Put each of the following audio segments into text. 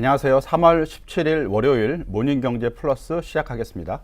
안녕하세요. 3월 17일 월요일 모닝경제 플러스 시작하겠습니다.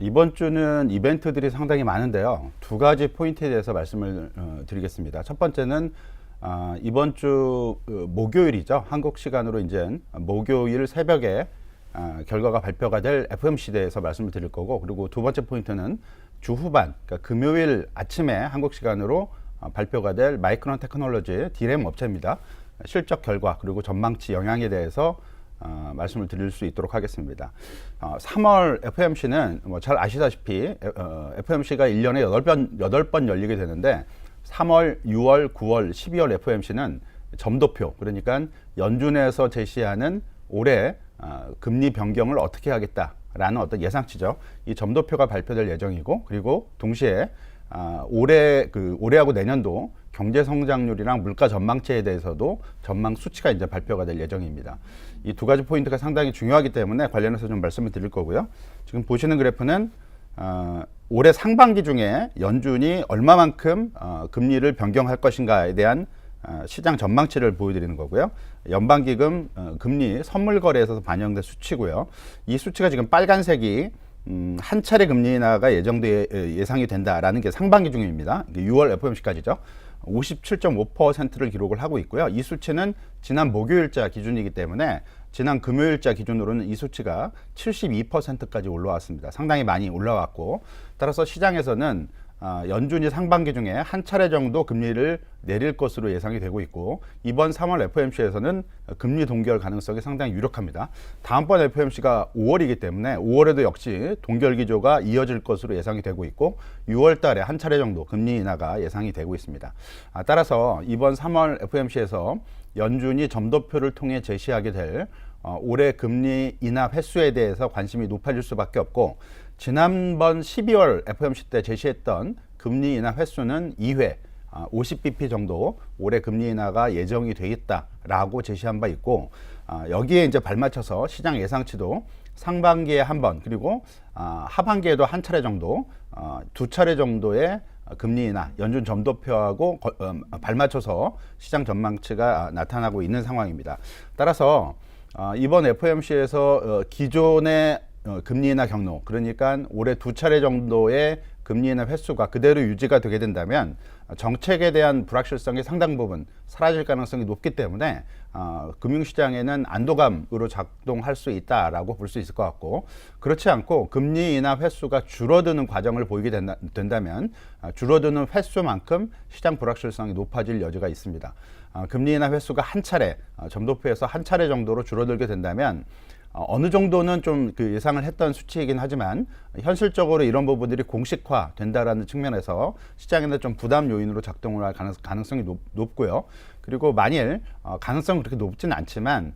이번 주는 이벤트들이 상당히 많은데요. 두 가지 포인트에 대해서 말씀을 어, 드리겠습니다. 첫 번째는 아, 이번 주 어, 목요일이죠. 한국 시간으로 이제 목요일 새벽에 아, 결과가 발표가 될 FMC 대해서 말씀을 드릴 거고 그리고 두 번째 포인트는 주 후반, 그러니까 금요일 아침에 한국 시간으로 어, 발표가 될 마이크론 테크놀로지 디램 업체입니다. 실적 결과 그리고 전망치 영향에 대해서 어, 말씀을 드릴 수 있도록 하겠습니다. 어, 3월 FMC는 뭐 잘 아시다시피 어, FMC가 1년에 8번, 8번 열리게 되는데 3월, 6월, 9월, 12월 FMC는 점도표 그러니까 연준에서 제시하는 올해 어, 금리 변경을 어떻게 하겠다라는 어떤 예상치죠. 이 점도표가 발표될 예정이고 그리고 동시에 아, 올해 그 올해하고 내년도 경제 성장률이랑 물가 전망치에 대해서도 전망 수치가 이제 발표가 될 예정입니다. 이 두 가지 포인트가 상당히 중요하기 때문에 관련해서 좀 말씀을 드릴 거고요. 지금 보시는 그래프는 어, 올해 상반기 중에 연준이 얼마만큼 어, 금리를 변경할 것인가에 대한 어, 시장 전망치를 보여드리는 거고요. 연방기금 어, 금리 선물 거래에서 반영된 수치고요. 이 수치가 지금 빨간색이 음, 한 차례 금리 인하가 예정돼 예상이 된다라는 게 상반기 중입니다. 이게 6월 FOMC까지죠. 57.5%를 기록을 하고 있고요. 이 수치는 지난 목요일자 기준이기 때문에 지난 금요일자 기준으로는 이 수치가 72%까지 올라왔습니다. 상당히 많이 올라왔고 따라서 시장에서는 아, 연준이 상반기 중에 한 차례 정도 금리를 내릴 것으로 예상이 되고 있고 이번 3월 FOMC에서는 금리 동결 가능성이 상당히 유력합니다. 다음번 FOMC가 5월이기 때문에 5월에도 역시 동결 기조가 이어질 것으로 예상이 되고 있고 6월 달에 한 차례 정도 금리 인하가 예상이 되고 있습니다. 아, 따라서 이번 3월 FOMC에서 연준이 점도표를 통해 제시하게 될 어, 올해 금리 인하 횟수에 대해서 관심이 높아질 수밖에 없고 지난번 12월 FOMC 때 제시했던 금리 인하 횟수는 2회 50bp 정도 올해 금리 인하가 예정이 돼 있다라고 제시한 바 있고 아, 여기에 이제 발맞춰서 시장 예상치도 상반기에 한 번 그리고 아, 하반기에도 한 차례 정도 어, 두 차례 정도의 금리 인하 연준 점도표하고 어, 발맞춰서 시장 전망치가 나타나고 있는 상황입니다. 따라서 어, 이번 FOMC에서 기존의 금리 인하 경로 그러니까 올해 두 차례 정도의 금리 인하 횟수가 그대로 유지가 되게 된다면 정책에 대한 불확실성이 상당 부분 사라질 가능성이 높기 때문에 어, 금융시장에는 안도감으로 작동할 수 있다라고 볼 수 있을 것 같고 그렇지 않고 금리 인하 횟수가 줄어드는 과정을 보이게 된다, 면 어, 줄어드는 횟수만큼 시장 불확실성이 높아질 여지가 있습니다. 어, 금리 인하 횟수가 한 차례 어, 점도표에서 한 차례 정도로 줄어들게 된다면 어, 어느 정도는 좀 그 예상을 했던 수치이긴 하지만 현실적으로 이런 부분들이 공식화 된다라는 측면에서 시장에는 좀 부담 요인으로 작동을 할 가능성이 높, 고요. 그리고 만일 어, 가능성은 그렇게 높지는 않지만 어,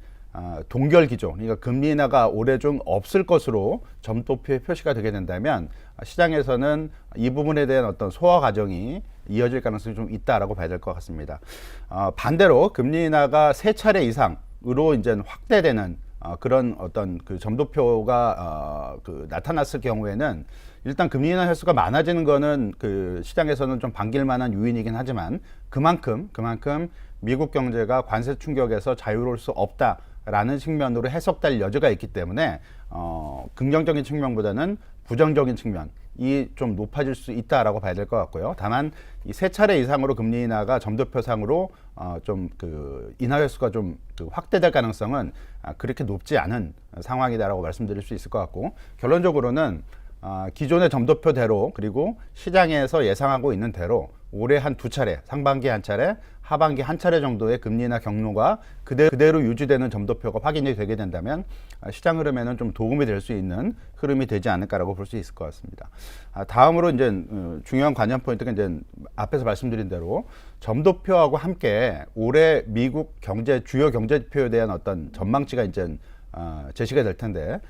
동결 기조, 그러니까 금리 인하가 올해 좀 없을 것으로 점도표에 표시가 되게 된다면 시장에서는 이 부분에 대한 어떤 소화 과정이 이어질 가능성이 좀 있다라고 봐야 될 것 같습니다. 어, 반대로 금리 인하가 세 차례 이상으로 이제 확대되는 어, 그런 어떤 그 점도표가 어, 그 나타났을 경우에는 일단 금리 인하 횟수가 많아지는 거는 그 시장에서는 좀 반길 만한 요인이긴 하지만 그만큼 그만큼 미국 경제가 관세 충격에서 자유로울 수 없다 라는 측면으로 해석될 여지가 있기 때문에 어, 긍정적인 측면보다는 부정적인 측면 이 좀 높아질 수 있다라고 봐야 될 것 같고요. 다만 이 세 차례 이상으로 금리 인하가 점도표상으로 어, 좀 그 인하 횟수가 좀 그 확대될 가능성은 아, 그렇게 높지 않은 상황이다라고 말씀드릴 수 있을 것 같고 결론적으로는 아, 기존의 점도표대로 그리고 시장에서 예상하고 있는 대로 올해 한 두 차례, 상반기 한 차례, 하반기 한 차례 정도의 금리나 경로가 그대로, 유지되는 점도표가 확인이 되게 된다면 아, 시장 흐름에는 좀 도움이 될 수 있는 흐름이 되지 않을까라고 볼 수 있을 것 같습니다. 아, 다음으로 이제 어, 중요한 관전 포인트가 이제 앞에서 말씀드린 대로 점도표하고 함께 올해 미국 경제 주요 경제 지표에 대한 어떤 전망치가 이제 어, 제시가 될 텐데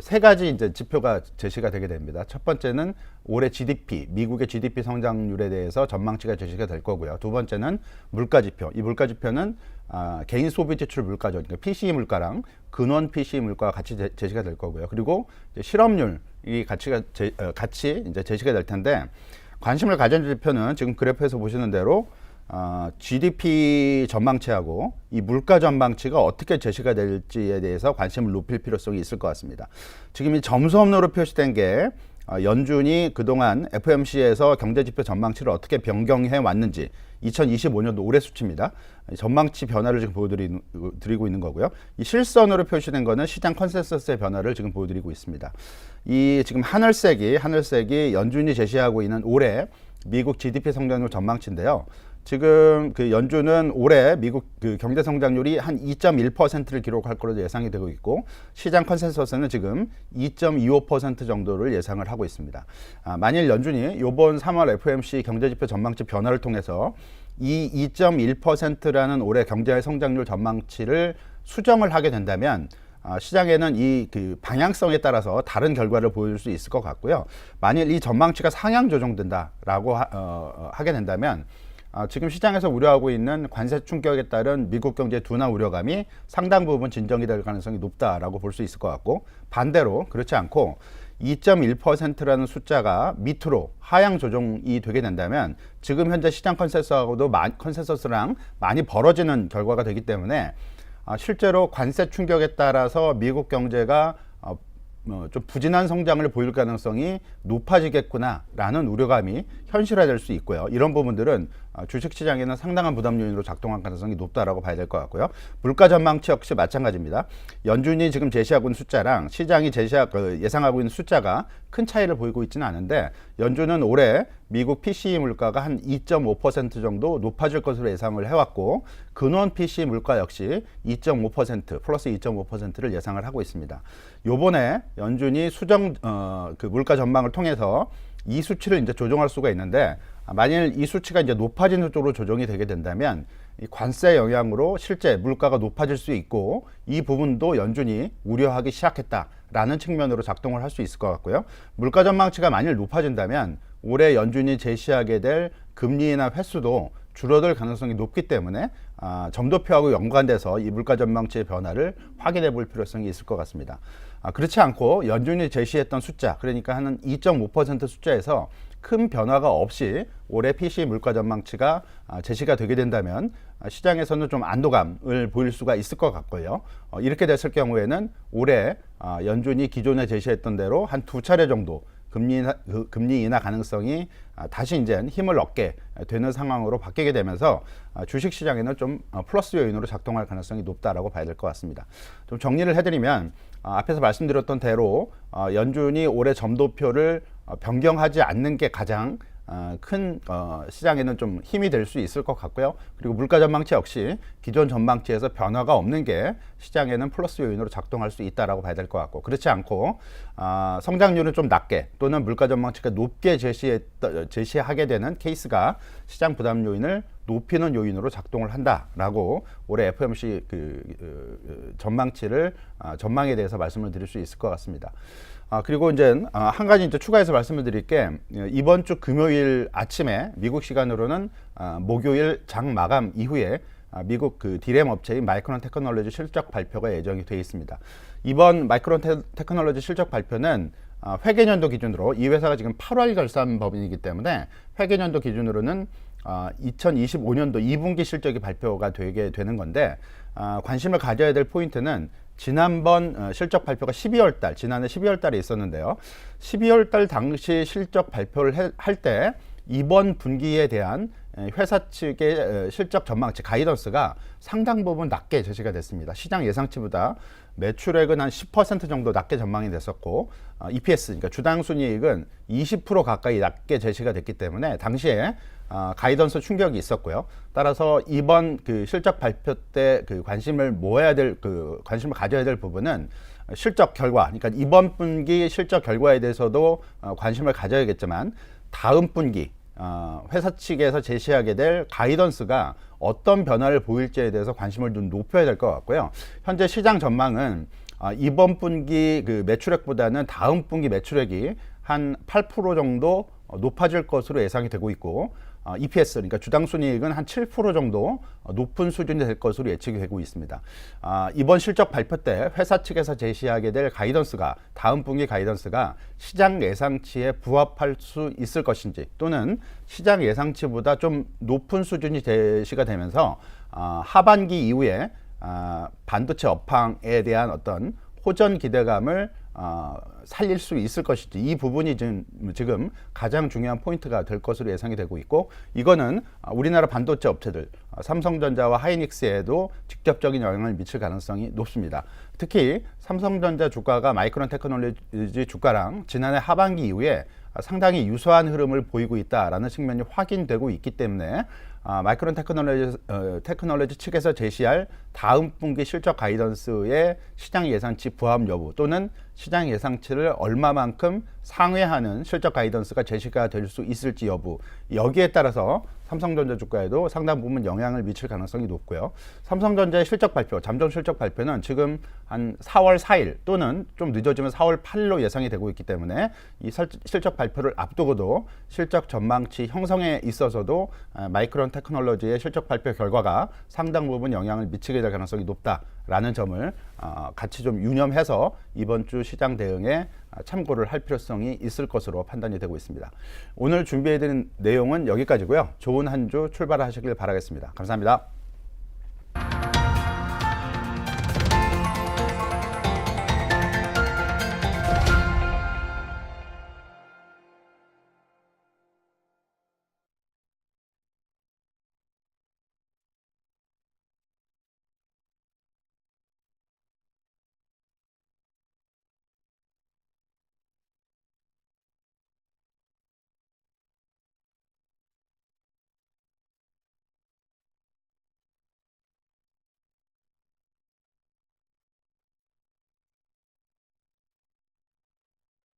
세 가지 이제 지표가 제시가 되게 됩니다. 첫 번째는 올해 GDP, 미국의 GDP 성장률에 대해서 전망치가 제시가 될 거고요. 두 번째는 물가 지표. 이 물가 지표는 아, 개인 소비 지출 물가죠. 그러니까 PCE 물가랑 근원 PCE 물가가 같이 제, 제시가 될 거고요. 그리고 실업률 이 가치가 제, 어, 같이 이제 제시가 될 텐데 관심을 가진 지표는 지금 그래프에서 보시는 대로 어, GDP 전망치하고 이 물가 전망치가 어떻게 제시가 될지에 대해서 관심을 높일 필요성이 있을 것 같습니다. 지금 이 점수업로로 표시된 게 어, 연준이 그동안 FMC에서 경제지표 전망치를 어떻게 변경해 왔는지 2025년도 올해 수치입니다. 전망치 변화를 지금 보여드리고 있는 거고요. 이 실선으로 표시된 거는 시장 컨센서스의 변화를 지금 보여드리고 있습니다. 이 지금 하늘색이 하늘색이 연준이 제시하고 있는 올해 미국 GDP 성장률 전망치인데요. 지금 그 연준은 올해 미국 그 경제 성장률이 한 2.1%를 기록할 것으로 예상이 되고 있고 시장 컨센서스는 지금 2.25% 정도를 예상을 하고 있습니다. 아, 만일 연준이 이번 3월 FOMC 경제지표 전망치 변화를 통해서 이 2.1%라는 올해 경제 성장률 전망치를 수정을 하게 된다면 아, 시장에는 이 그 방향성에 따라서 다른 결과를 보여줄 수 있을 것 같고요. 만일 이 전망치가 상향 조정된다라고 하, 어, 어, 하게 된다면 아, 지금 시장에서 우려하고 있는 관세 충격에 따른 미국 경제 둔화 우려감이 상당 부분 진정이 될 가능성이 높다라고 볼 수 있을 것 같고 반대로 그렇지 않고 2.1%라는 숫자가 밑으로 하향 조정이 되게 된다면 지금 현재 시장 컨센서스하고도 컨센서스랑 많이 벌어지는 결과가 되기 때문에 아, 실제로 관세 충격에 따라서 미국 경제가 어, 어, 좀 부진한 성장을 보일 가능성이 높아지겠구나라는 우려감이 현실화될 수 있고요. 이런 부분들은 어, 주식시장에는 상당한 부담 요인으로 작동할 가능성이 높다라고 봐야 될 것 같고요. 물가 전망치 역시 마찬가지입니다. 연준이 지금 제시하고 있는 숫자랑 시장이 제시하고 그 예상하고 있는 숫자가 큰 차이를 보이고 있지는 않은데 연준은 올해 미국 PCE 물가가 한 2.5% 정도 높아질 것으로 예상을 해왔고 근원 PCE 물가 역시 2.5% 플러스 2.5%를 예상을 하고 있습니다. 요번에 연준이 수정 어, 그 물가 전망을 통해서 이 수치를 이제 조정할 수가 있는데 만일 이 수치가 이제 높아지는 쪽으로 조정이 되게 된다면 이 관세 영향으로 실제 물가가 높아질 수 있고 이 부분도 연준이 우려하기 시작했다라는 측면으로 작동을 할 수 있을 것 같고요. 물가 전망치가 만일 높아진다면 올해 연준이 제시하게 될 금리 인하 횟수도 줄어들 가능성이 높기 때문에 아, 점도표하고 연관돼서 이 물가 전망치의 변화를 확인해 볼 필요성이 있을 것 같습니다. 아, 그렇지 않고 연준이 제시했던 숫자, 그러니까 한 2.5% 숫자에서 큰 변화가 없이 올해 PC 물가 전망치가 아, 제시가 되게 된다면 아, 시장에서는 좀 안도감을 보일 수가 있을 것 같고요. 어, 이렇게 됐을 경우에는 올해 아, 연준이 기존에 제시했던 대로 한 두 차례 정도 금리 인하, 그 금리 인하 가능성이 다시 이제 힘을 얻게 되는 상황으로 바뀌게 되면서 주식 시장에는 좀 어, 플러스 요인으로 작동할 가능성이 높다라고 봐야 될 것 같습니다. 좀 정리를 해드리면 앞에서 말씀드렸던 대로 어, 연준이 올해 점도표를 어, 변경하지 않는 게 가장 어, 큰 어, 시장에는 좀 힘이 될 수 있을 것 같고요. 그리고 물가 전망치 역시 기존 전망치에서 변화가 없는 게 시장에는 플러스 요인으로 작동할 수 있다라고 봐야 될 것 같고 그렇지 않고 어, 성장률은 좀 낮게 또는 물가 전망치가 높게 제시했, 제시하게 되는 케이스가 시장 부담 요인을 높이는 요인으로 작동을 한다라고 올해 FOMC 그, 그 전망치를 어, 전망에 대해서 말씀을 드릴 수 있을 것 같습니다. 아, 그리고 이제 아, 한 가지 이제 추가해서 말씀을 드릴 게 예, 이번 주 금요일 아침에 미국 시간으로는 아, 목요일 장 마감 이후에 아, 미국 그 디램 업체인 마이크론 테크놀로지 실적 발표가 예정이 되어 있습니다. 이번 마이크론 테, 테크놀로지 실적 발표는 아, 회계년도 기준으로 이 회사가 지금 8월 결산 법인이기 때문에 회계년도 기준으로는 아, 2025년도 2분기 실적이 발표가 되게 되는 건데 아, 관심을 가져야 될 포인트는 지난번 어, 실적 발표가 12월 달, 지난해 12월 달에 있었는데요. 12월 달 당시 실적 발표를 할 때 이번 분기에 대한 회사 측의 실적 전망치 가이던스가 상당 부분 낮게 제시가 됐습니다. 시장 예상치보다 매출액은 한 10% 정도 낮게 전망이 됐었고 EPS 그러니까 주당 순이익은 20% 가까이 낮게 제시가 됐기 때문에 당시에 어, 가이던스 충격이 있었고요. 따라서 이번 그 실적 발표 때 그 관심을 모아야 될 그 관심을 가져야 될 부분은 실적 결과, 그러니까 이번 분기 실적 결과에 대해서도 어, 관심을 가져야겠지만 다음 분기 어, 회사 측에서 제시하게 될 가이던스가 어떤 변화를 보일지에 대해서 관심을 좀 높여야 될 것 같고요. 현재 시장 전망은 어, 이번 분기 그 매출액보다는 다음 분기 매출액이 한 8% 정도 높아질 것으로 예상이 되고 있고 어, EPS 그러니까 주당 순이익은 한 7% 정도 어, 높은 수준이 될 것으로 예측이 되고 있습니다. 아, 이번 실적 발표 때 회사 측에서 제시하게 될 가이던스가 다음 분기 가이던스가 시장 예상치에 부합할 수 있을 것인지 또는 시장 예상치보다 좀 높은 수준이 제시가 되면서 아, 하반기 이후에 아, 반도체 업황에 대한 어떤 호전 기대감을 어, 살릴 수 있을 것인지 이 부분이 지금, 지금 가장 중요한 포인트가 될 것으로 예상이 되고 있고 이거는 어, 우리나라 반도체 업체들 어, 삼성전자와 하이닉스에도 직접적인 영향을 미칠 가능성이 높습니다. 특히 삼성전자 주가가 마이크론 테크놀로지 주가랑 지난해 하반기 이후에 상당히 유사한 흐름을 보이고 있다라는 측면이 확인되고 있기 때문에 아, 마이크론 테크놀로지, 어, 테크놀로지 측에서 제시할 다음 분기 실적 가이던스의 시장 예상치 부합 여부 또는 시장 예상치를 얼마만큼 상회하는 실적 가이던스가 제시가 될 수 있을지 여부 여기에 따라서 삼성전자 주가에도 상당 부분 영향을 미칠 가능성이 높고요. 삼성전자의 실적 발표, 잠정 실적 발표는 지금 한 4월 4일 또는 좀 늦어지면 4월 8일로 예상이 되고 있기 때문에 이 설- 실적 발표를 앞두고도 실적 전망치 형성에 있어서도 아, 마이크론 테크놀로지의 실적 발표 결과가 상당 부분 영향을 미치게 될 가능성이 높다 라는 점을 어, 같이 좀 유념해서 이번 주 시장 대응에 아, 참고를 할 필요성이 있을 것으로 판단이 되고 있습니다. 오늘 준비해드린 내용은 여기까지고요. 좋은 한 주 출발하시길 바라겠습니다. 감사합니다.